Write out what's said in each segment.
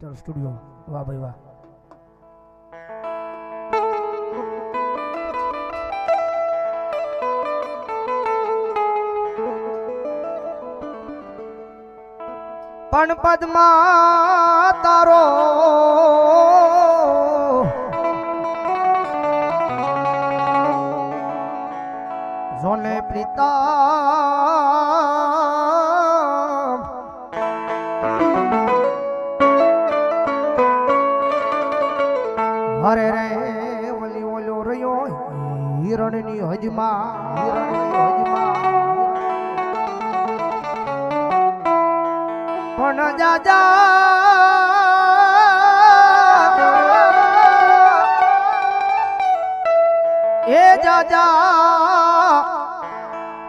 Digital studio વાહ ભાઈ વાહ. પણ પદ્મા તારો જોને પ્રીતા હરે રે, ઓલી ઓલો રહ્યો હિરણની હજમાં હિરણની હજમાં. પણ જાજા, એ જાજા,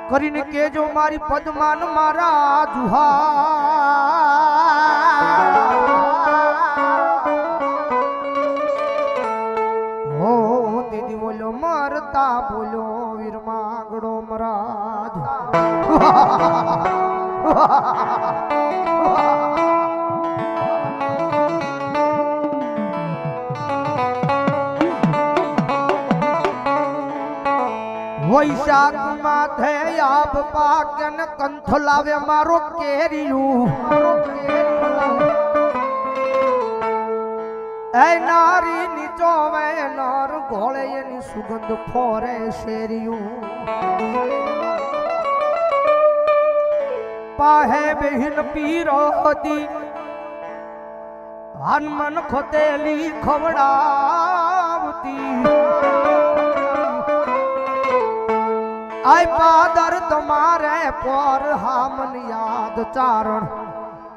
કરીને કેજો મારી પદમાન મારા જુહા મરતા બોલો વીર માંગડો મરાજ વૈશાખ માથે આપ પાકન કંથ લાવે મારો કેરિયું. એ નારી નીચો વે નર ગોળે એની સુગંધ ફોરે શેરિયું. પાહે બહેન પીરો હતી. હનુમન ખોતેલી ખવડાવતી. આય પાદર તમારે પર હામન યાદ ચારણ.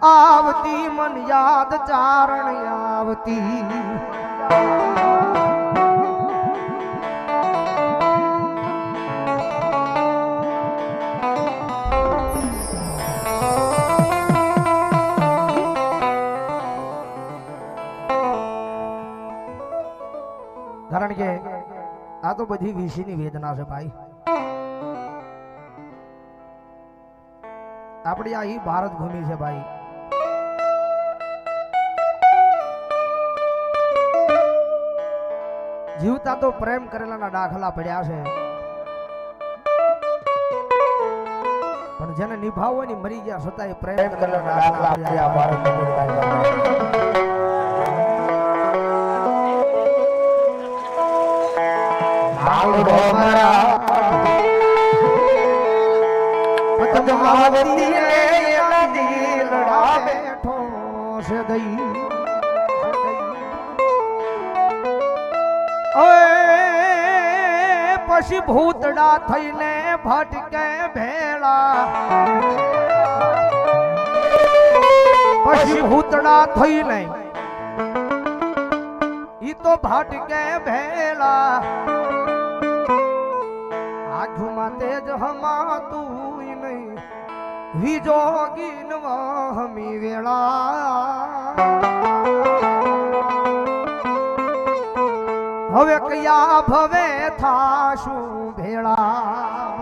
આવતી મન યાદ ચારણ આવતી કારણ કે આ તો બધી વિશીની વેદના છે ભાઈ. આપણી આ ભારત ભૂમિ છે ભાઈ. જીવતા તો પ્રેમ કરેલાના દાખલા પડ્યા છે. પણ જેને નિભાવવાની મરી ગયા છતાં એ પ્રેમ કરેલા દાખલા પછી ભૂતડા થઈને ભટકે ભેળા. પછી ભૂતડા થઈને ઈ તો ભટકે ભેળા. આખુમાં તેજ હમાતું નહીં. વિજો ગીનવા હમી વેળા. હવે કયા ભવે થાશું ભેળા?